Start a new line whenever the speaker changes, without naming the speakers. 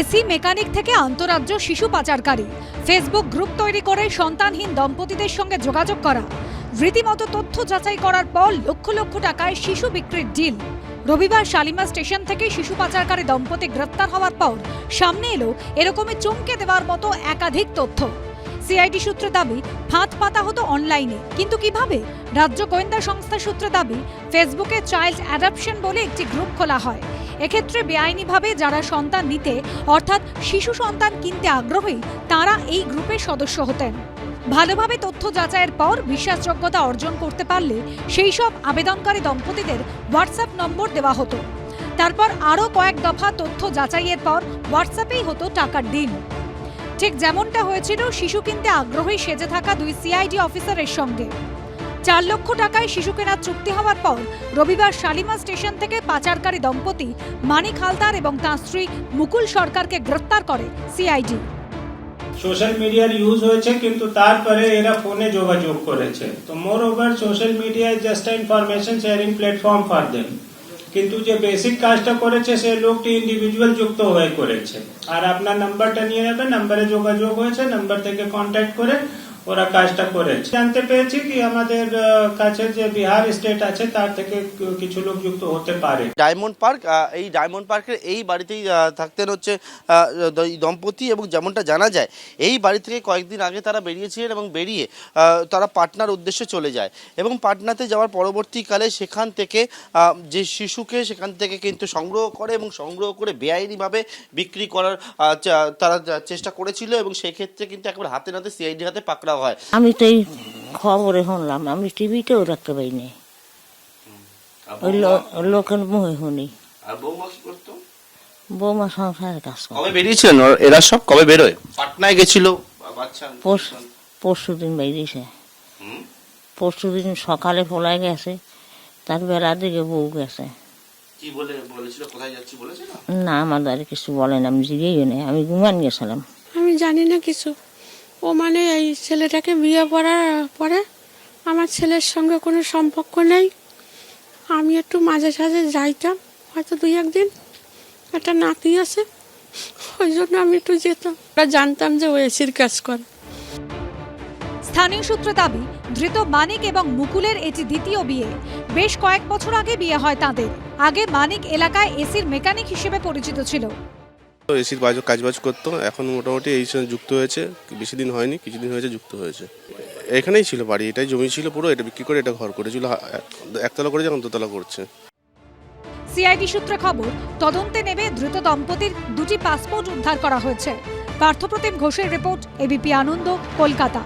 AC, mechanic থেকে আন্তরাজ্য শিশু পাচারকারী। ফেসবুক গ্রুপ তৈরি করে সন্তানহীন দম্পতিদের সঙ্গে যোগাযোগ করা। রীতিমতো তথ্য যাচাই করার পর লক্ষ লক্ষ টাকায় শিশু বিক্রির ডিল। রবিবার শালিমা স্টেশন থেকে শিশু পাচারকারী দম্পতি গ্রেপ্তার হওয়ার পর সামনে এলো এরকমই চমকে দেওয়ার মতো একাধিক তথ্য। সিআইডি সূত্রে দাবি, ফাঁদ পাতা হতো অনলাইনে। কিন্তু কীভাবে? রাজ্য গোয়েন্দা সংস্থা সূত্রে দাবি, ফেসবুকে চাইল্ড অ্যাডাপশন বলে একটি গ্রুপ খোলা হয়। এক্ষেত্রে বেআইনিভাবে যারা সন্তান নিতে, অর্থাৎ শিশু সন্তান কিনতে আগ্রহী, তারা এই গ্রুপের সদস্য হতেন। ভালোভাবে তথ্য যাচাইয়ের পর বিশ্বাসযোগ্যতা অর্জন করতে পারলে সেই সব আবেদনকারী দম্পতিদের হোয়াটসঅ্যাপ নম্বর দেওয়া হতো। তারপর আরও কয়েক দফা তথ্য যাচাইয়ের পর হোয়াটসঅ্যাপেই হতো টাকার দিন। ঠিক যেমনটা হয়েছিল, শিশু কিনতে আগ্রহী সেজে থাকা দুই সিআইডি অফিসারের সঙ্গে। চার লক্ষ টাকায় শিশু কেনার চুক্তি হওয়ার পর রবিবার শালিমা স্টেশন থেকে পাচারকারী দম্পতি মানিক হালদার এবং তাঁর স্ত্রী মুকুল সরকারকে গ্রেপ্তার করে সিআইডি।
সোশ্যাল মিডিয়ার ইউজ হয়েছে, কিন্তু তারপরে এরা ফোনে যোগাযোগ করেছে। তো moreover social media just information sharing platform for them কিন্তু যে বেসিক কাজটা করেছে, সে লোকটি ইন্ডিভিজুয়াল যুক্ত হয়ে করেছে। আর আপনার নাম্বারটা নিয়ে নেবে নাম্বারে যোগাযোগ হয়েছে নাম্বার থেকে কন্ট্যাক্ট করে ওরা কাজটা করেছে। জানতে পেরেছি কি আমাদের কাছে যে বিহার স্টেট আছে তার থেকে কিছু লোক যুক্ত হতে পারে।
ডায়মন্ড পার্ক এই ডায়মন্ড পার্কের এই বাড়িতেই থাকতেন হচ্ছে দম্পতি এবং যেমনটা জানা যায় এই বাড়ি থেকে কয়েকদিন আগে তারা বেরিয়েছিলেন এবং বেরিয়ে তারা পাটনার উদ্দেশ্যে চলে যায়। এবং পাটনাতে যাওয়ার পরবর্তীকালে সেখান থেকে যে শিশুকে সেখান থেকে কিন্তু সংগ্রহ করে এবং সংগ্রহ করে বেআইনিভাবে বিক্রি করার তারা যা- চেষ্টা করেছিল এবং সেক্ষেত্রে কিন্তু একবার হাতে নাতে সিআইডি হাতে পাকড়াও হয়।
আমি তো এই খবরে শুনলাম আমি টিভিতেও রাখতে পারিনি ওই লোকের মুহে শুনি।
আর বৌমা কি করতো?
বৌমা সংসারের কাজ করে।
কবে বেরিয়েছিলেন ওরা- এরা সব কবে বেরোয়? পাটনায় গেছিল। বাচ্চা?
পরশু দিন বেরিয়েছে। পরশু দিন সকালে ফোলাই গেছে তার বেলার দিকে বউ গেছে।
কি বলে বলেছিল? কোথায় যাচ্ছি
না আমাদের কিছু বলেন আমি জিগেই নেই আমি ঘুমান গেছিলাম।
আমি জানি না কিছু। ও মানে এই ছেলেটাকে বিয়ে করার পরে আমার ছেলের সঙ্গে কোনো সম্পর্ক নেই। আমি একটু মাঝে সাঝে যাইতাম, হয়তো দুই একদিন। একটা নাতি আছে, ওই জন্য আমি একটু যেতাম। ওরা জানতাম যে ও এসির কাজ করে।
স্থানীয় সূত্র দাবি, ধৃত মানিক এবং মুকুলের এটি দ্বিতীয় বিয়ে। বেশ কয়েক বছর আগে বিয়ে হয় তাদের। আগে মানিক এলাকায় এসির মেকানিক হিসেবে পরিচিত ছিল।
এসির বাজ কাজবাজ করতো। এখন মোটামুটি এই সঙ্গে যুক্ত হয়েছে। বেশি দিন হয়নি কিছুদিন হয়েছে, যুক্ত হয়েছে। এখানেই ছিল বাড়ি, এটাই জমি ছিল পুরো, এটা বিক্রি করে এটা ঘর করেছিল। একতলা করে যখন দোতলা করছে।
সিআইডি সূত্রে খবর, তদন্তে নেবে দ্রুত দম্পতির দুটি পাসপোর্ট উদ্ধার করা হয়েছে। পার্থপ্রতিম ঘোষের রিপোর্ট, এবিপি আনন্দ, কলকাতা।